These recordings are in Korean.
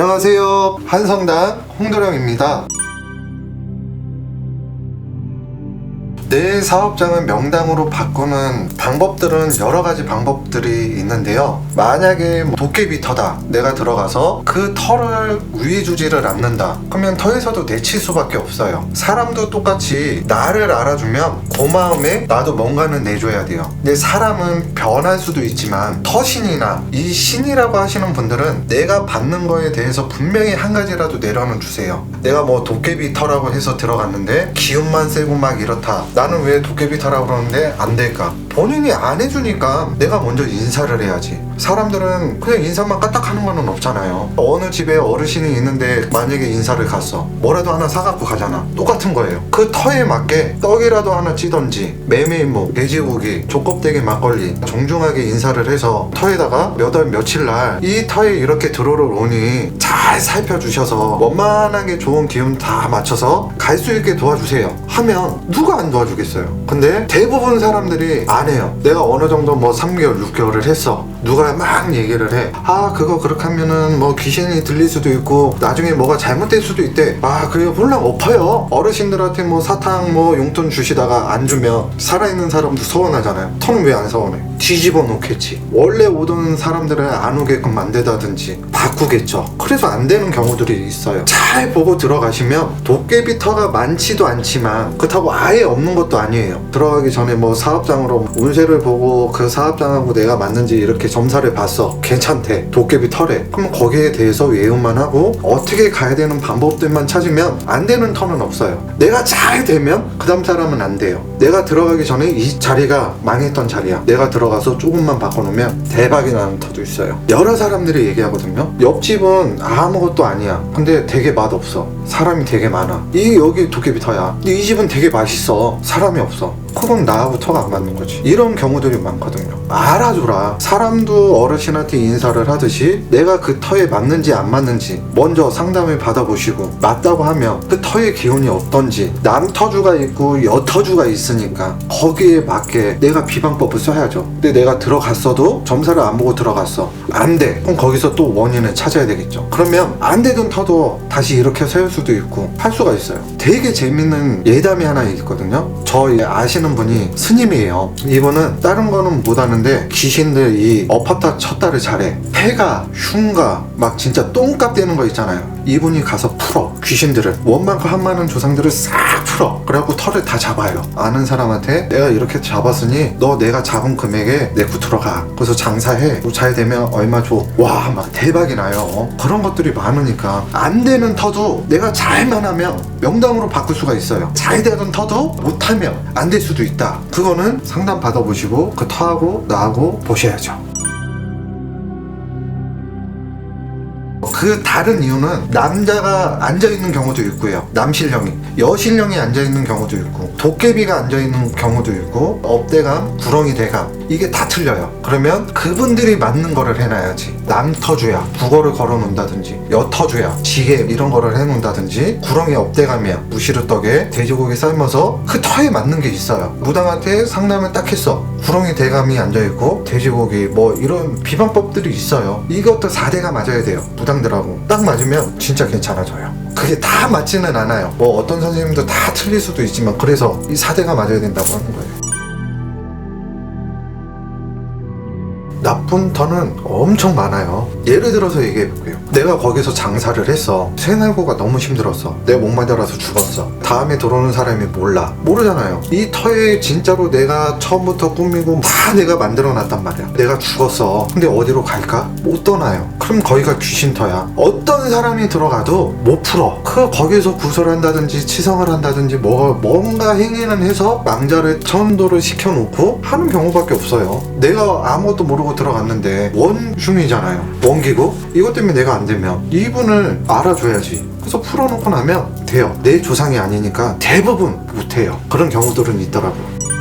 안녕하세요. 한성당 홍도령입니다. 내 사업장을 명당으로 바꾸는 방법들은 여러 가지 방법들이 있는데요. 만약에 뭐 도깨비 터다. 내가 들어가서 그 털을 위주지를 않는다. 그러면 터에서도 내칠 수밖에 없어요. 사람도 똑같이 나를 알아주면 고마움에 나도 뭔가는 내줘야 돼요. 근데 사람은 변할 수도 있지만 터신이나 이 신이라고 하시는 분들은 내가 받는 거에 대해서 분명히 한 가지라도 내려는 주세요. 내가 뭐 도깨비 터라고 해서 들어갔는데 기운만 세고 막 이렇다. 나는 왜 도깨비 터라고 그러는데 안 될까? 본인이 안 해주니까 내가 먼저 인사를 해야지. 사람들은 그냥 인사만 까딱 하는 거는 없잖아요. 어느 집에 어르신이 있는데 만약에 인사를 갔어. 뭐라도 하나 사갖고 가잖아. 똑같은 거예요. 그 터에 맞게 떡이라도 하나 찌던지 메밀묵, 돼지고기, 조껍데기 막걸리 정중하게 인사를 해서 터에다가 몇 월 며칠 날 이 터에 이렇게 들어올 오니 잘 살펴주셔서 원만하게 좋은 기운 다 맞춰서 갈 수 있게 도와주세요 하면 누가 안 도와주겠어요 근데 대부분 사람들이 안 해요. 내가 어느 정도 뭐 3개월 6개월을 했어 누가 막 얘기를 해 아 그거 그렇게 하면은 뭐 귀신이 들릴 수도 있고 나중에 뭐가 잘못될 수도 있대. 아 그게 혼란 엎어요. 어르신들한테 뭐 사탕 뭐 용돈 주시다가 안 주면 살아있는 사람도 서운하잖아요. 터는 왜안 서운해? 뒤집어 놓겠지. 원래 오던 사람들을 안 오게끔 만들다든지 바꾸겠죠. 그래서 안 되는 경우들이 있어요. 잘 보고 들어가시면 도깨비 터가 많지도 않지만 그렇다고 아예 없는 것도 아니에요. 들어가기 전에 뭐 사업장으로 운세를 보고 그 사업장하고 내가 맞는지 이렇게 점사를 봤어 괜찮대. 도깨비 털에. 그럼 거기에 대해서 외움만 하고 어떻게 가야 되는 방법들만 찾으면 안 되는 터는 없어요. 내가 잘 되면 그 다음 사람은 안 돼요. 내가 들어가기 전에 이 자리가 망했던 자리야. 내가 들어가서 조금만 바꿔놓으면 대박이 나는 터도 있어요. 여러 사람들이 얘기하거든요. 옆집은 아무것도 아니야. 근데 되게 맛없어. 사람이 되게 많아. 이 여기 도깨비 터야. 이 집은 되게 맛있어. 사람이 없어 그건 나하고 터가 안 맞는 거지. 이런 경우들이 많거든요. 알아줘라. 사람도 어르신한테 인사를 하듯이 내가 그 터에 맞는지 안 맞는지 먼저 상담을 받아보시고 맞다고 하면 그 터의 기운이 어떤지 남터주가 있고 여터주가 있으니까 거기에 맞게 내가 비방법을 써야죠. 근데 내가 들어갔어도 점사를 안 보고 들어갔어 안 돼. 그럼 거기서 또 원인을 찾아야 되겠죠. 그러면 안 되던 터도 다시 이렇게 세울 수도 있고 할 수가 있어요. 되게 재밌는 예담이 하나 있거든요. 저 아시는 분이 스님이에요. 이분은 다른 거는 못하는데 귀신들 이 업었다 쳤다를 잘해. 폐가 흉가 막 진짜 똥값 되는 거 있잖아요 이분이 가서 풀어. 귀신들을. 원만큼 한많은 조상들을 싹 풀어. 그래갖고 털을 다 잡아요. 아는 사람한테 내가 이렇게 잡았으니 너 내가 잡은 금액에 내고 들어가. 그래서 장사해. 뭐잘 되면 얼마 줘와 막 대박이 나요. 어? 그런 것들이 많으니까 안 되는 터도 내가 잘만 하면 명당으로 바꿀 수가 있어요. 잘 되던 터도 못하면 안 될 수도 있다. 그거는 상담 받아보시고 그 터하고 나하고 보셔야죠 그 다른 이유는 남자가 앉아 있는 경우도 있고요. 남신령이 여신령이 앉아 있는 경우도 있고 도깨비가 앉아 있는 경우도 있고 업대감, 구렁이 대감 이게 다 틀려요. 그러면 그분들이 맞는 거를 해놔야지. 남터주야 국어를 걸어놓는다든지 여터주야 지게 이런 거를 해놓는다든지 구렁이 업대감이야 무시르떡에 돼지고기 삶아서 그 터에 맞는 게 있어요. 무당한테 상담을 딱 했어. 구렁이 대감이 앉아 있고 돼지고기 뭐 이런 비방법들이 있어요. 이것도 4대가 맞아야 돼요. 무당들하고 딱 맞으면 진짜 괜찮아져요. 그게 다 맞지는 않아요. 뭐 어떤 선생님도 다 틀릴 수도 있지만 그래서 이 4대가 맞아야 된다고 하는 거예요. 나쁜 터는 엄청 많아요. 예를 들어서 얘기해 볼게요. 내가 거기서 장사를 했어. 생활고가 너무 힘들었어. 내 목마 자라서 죽었어. 다음에 들어오는 사람이 몰라. 모르잖아요. 이 터에 진짜로 내가 처음부터 꾸미고 다 내가 만들어 놨단 말이야. 내가 죽었어. 근데 어디로 갈까? 못 떠나요. 그럼 거기가 귀신 터야. 어떤 사람이 들어가도 못 풀어. 그 거기서 구설한다든지 치성을 한다든지 뭐 뭔가 행위는 해서 망자를 천도를 시켜놓고 하는 경우밖에 없어요. 내가 아무것도 모르고 들어갔는데 원중이잖아요. 원기고 이것 때문에 내가 안 되면 이분을 알아줘야지. 그래서 풀어놓고 나면 돼요. 내 조상이 아니니까 대부분 못해요. 그런 경우들은 있더라고요.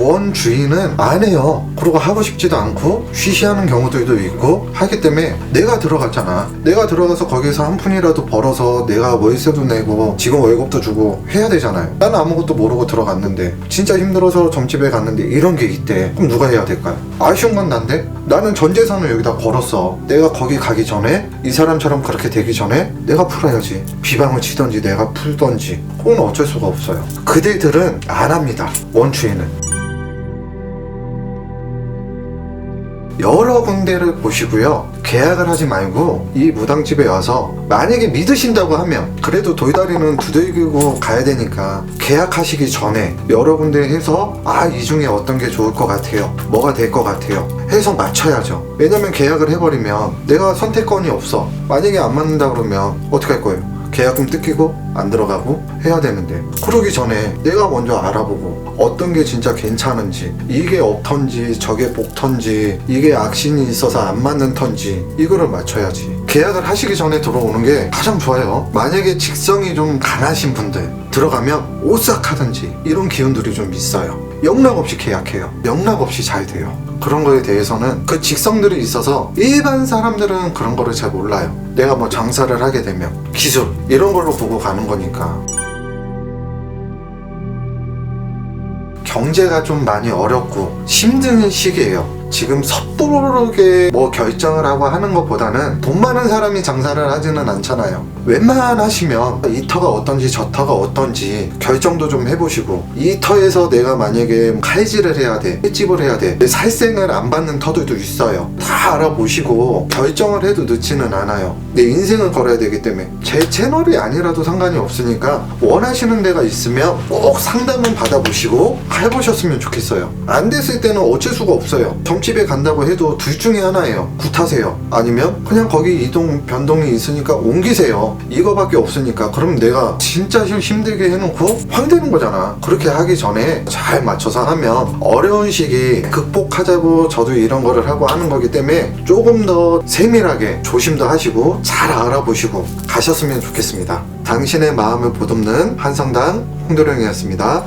원 주인은 안 해요. 그리고 하고 싶지도 않고 쉬쉬하는 경우들도 있고 하기 때문에 내가 들어갔잖아. 내가 들어가서 거기서 한 푼이라도 벌어서 내가 월세도 내고 직원 월급도 주고 해야 되잖아요. 나는 아무것도 모르고 들어갔는데 진짜 힘들어서 점집에 갔는데 이런 게 있대. 그럼 누가 해야 될까요? 아쉬운 건 난데 나는 전 재산을 여기다 걸었어. 내가 거기 가기 전에 이 사람처럼 그렇게 되기 전에 내가 풀어야지. 비방을 치던지 내가 풀던지 그건 어쩔 수가 없어요. 그들들은 안 합니다. 원주인은. 여러 군데를 보시고요. 계약을 하지 말고 이 무당집에 와서 만약에 믿으신다고 하면 그래도 돌다리는 두들기고 가야 되니까 계약하시기 전에 여러 군데 해서 아 이 중에 어떤 게 좋을 것 같아요. 뭐가 될 것 같아요. 해서 맞춰야죠. 왜냐면 계약을 해버리면 내가 선택권이 없어. 만약에 안 맞는다 그러면 어떻게 할 거예요? 계약금 뜯기고 안 들어가고 해야 되는데 그러기 전에 내가 먼저 알아보고 어떤 게 진짜 괜찮은지 이게 업턴지 저게 복턴지 이게 악신이 있어서 안 맞는 턴지 이거를 맞춰야지. 계약을 하시기 전에 들어오는 게 가장 좋아요. 만약에 직성이 좀 강하신 분들 들어가면 오싹하든지 이런 기운들이 좀 있어요. 영락 없이 계약해요. 영락 없이 잘 돼요 그런 거에 대해서는 그 직성들이 있어서 일반 사람들은 그런 거를 잘 몰라요. 내가 뭐 장사를 하게 되면 기술 이런 걸로 보고 가는 거니까. 경제가 좀 많이 어렵고 힘든 시기예요. 지금 섣부르게 뭐 결정을 하고 하는 것보다는 돈 많은 사람이 장사를 하지는 않잖아요. 웬만하시면 이 터가 어떤지 저 터가 어떤지 결정도 좀 해보시고 이 터에서 내가 만약에 칼질을 해야 돼, 횟집을 해야 돼, 살생을 안 받는 터들도 있어요. 다 알아보시고 결정을 해도 늦지는 않아요. 내 인생을 걸어야 되기 때문에 제 채널이 아니라도 상관이 없으니까 원하시는 데가 있으면 꼭 상담은 받아보시고 해보셨으면 좋겠어요. 안 됐을 때는 어쩔 수가 없어요. 점집에 간다고 해도 둘 중에 하나예요. 굿하세요. 아니면 그냥 거기 이동 변동이 있으니까 옮기세요. 이거밖에 없으니까 그럼 내가 진짜 힘- 힘들게 해놓고 황되는 거잖아. 그렇게 하기 전에 잘 맞춰서 하면 어려운 시기 극복하자고 저도 이런 거를 하고 하는 거기 때문에 조금 더 세밀하게 조심도 하시고 잘 알아보시고 가셨으면 좋겠습니다. 당신의 마음을 보듬는 한성당 홍도령이었습니다.